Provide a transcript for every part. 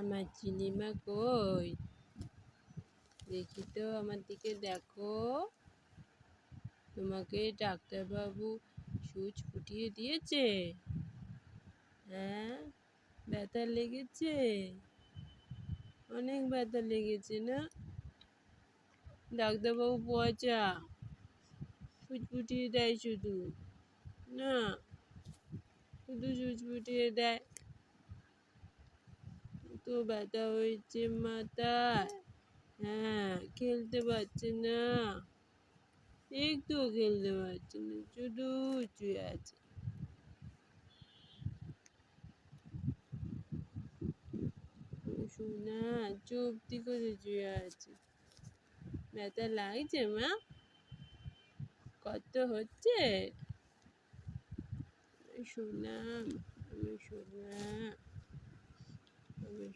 আমার চিনিমা কই? দেখি তো আমার দিকে দেখো। তোমাকে ডাক্তারবাবু সুচ ফুটিয়ে দিয়েছে। হ্যাঁ ব্যথা লেগেছে? অনেক ব্যথা লেগেছে না? ডাক্তারবাবু পচা। ফুটিয়ে দেয় শুধু। না, শুধু সুচ ফুটিয়ে দেয়। তো ব্যথা হয়েছে মাথায় হ্যাঁ খেলতে পারছে না। একটু খেলতে পারছে না, শুধু শুয়ে আছে। সোনা, চুপটি করে শুয়ে আছে। ব্যথা লাগছে মা? কত হচ্ছে? সোনা আমি সোনা।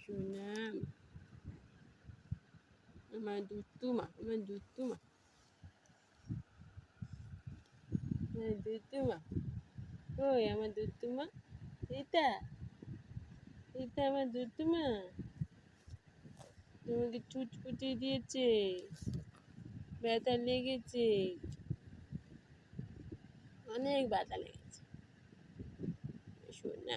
আমি সোনা আমার দুতুমা আমার দুতুমা আমার দুতুমা আমার দুতুমা এটা আমার দুতুমা তোমাকে ফুটিয়ে দিয়েছে ব্যথা লেগেছে অনেক ব্যথা লেগেছে শোন